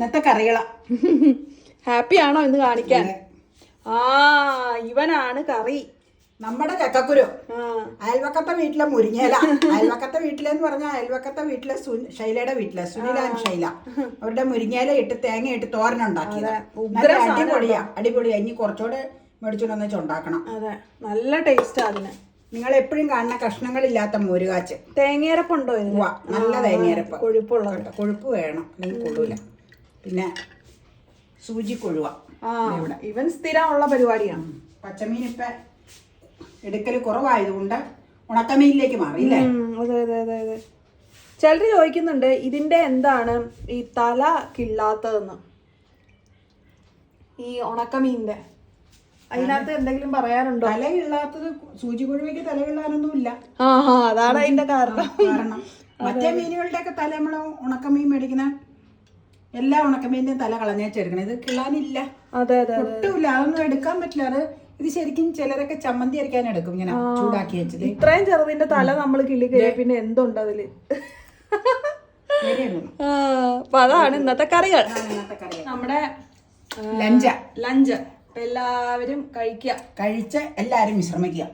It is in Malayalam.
ഇന്നത്തെ കറികള. ഹാപ്പി ആണോ എന്ന് കാണിക്കാൻ? ആ ഇവനാണ് കറി. നമ്മുടെ ചക്കക്കുരു. അയൽവക്കത്തെ വീട്ടിലെ മുരിങ്ങേല അയൽവക്കത്തെ വീട്ടിലെന്ന് പറഞ്ഞാൽ അയൽവക്കത്തെ വീട്ടിലെ സു- ശൈലയുടെ വീട്ടിലെ സുനില ആൻഡ് ശൈല. അവരുടെ മുരിങ്ങേല ഇട്ട് തേങ്ങ ഇട്ട് തോരനുണ്ടാക്കിയത് അടിപൊളിയാ അടിപൊളിയാ. ഇനി കുറച്ചുകൂടെ മേടിച്ചോണ്ട് വന്നിച്ച് ഉണ്ടാക്കണം അതെ നല്ല ടേസ്റ്റ് അതിന്. നിങ്ങൾ എപ്പോഴും കാണുന്ന കഷ്ണങ്ങളില്ലാത്ത മോരുകാച്ച്. തേങ്ങയരപ്പുണ്ടോ നല്ല തേങ്ങയരപ്പ്. കൊഴുപ്പുള്ള കൊഴുപ്പ് വേണം അല്ലെങ്കിൽ കൊള്ളൂല. പിന്നെ സൂചി കൊഴുവ ആ ഇവൻ സ്ഥിരമുള്ള പരിപാടിയാണ്. പച്ചമീൻ ഇപ്പൊ എടുക്കൽ കുറവായതുകൊണ്ട് ഉണക്കമീനിലേക്ക് മാറി അല്ലേ? ഉം, അതെ അതെ അതെ അതെ. ചിലര് ചോദിക്കുന്നുണ്ട് ഇതിന്റെ എന്താണ് ഈ തല കിള്ളാത്തതെന്ന്? ഈ ഉണക്കമീനിന്റെ. അതിനകത്ത് എന്തെങ്കിലും പറയാനുണ്ടോ? തല ഇല്ലാത്തത് സൂചി കൊഴുവയ്ക്ക് തലയില്ലാനൊന്നും ഇല്ല ആ ആ അതാണ് അതിന്റെ കാരണം. കാരണം. മറ്റേ മീനുകളുടെ ഒക്കെ തല നമ്മൾ ഉണക്കമീൻ മേടിക്കുന്ന എല്ലാ ഉണക്കമീനിന്റെയും തല കളഞ്ഞേച്ചെടുക്കണം ഇത് കിളാനില്ല. അതെ അതെ അതെ. ഒട്ടുമില്ല. അതൊന്നും എടുക്കാൻ പറ്റില്ല. അത് ഇത് ശരിക്കും ചിലരൊക്കെ ചമ്മന്തി അരക്കാൻ എടുക്കും ഇങ്ങനെ ചൂടാക്കി വെച്ചത്. ഇത്രയും ചെറുതിന്റെ തല നമ്മൾ കിളി കഴിയാ. പിന്നെ എന്തുണ്ട് അതിൽ? അപ്പൊ അതാണ് ഇന്നത്തെ കറികൾ. നമ്മുടെ ലഞ്ച. ലഞ്ച്. എല്ലാവരും കഴിക്കുക. കഴിച്ച് എല്ലാവരും വിശ്രമിക്കുക.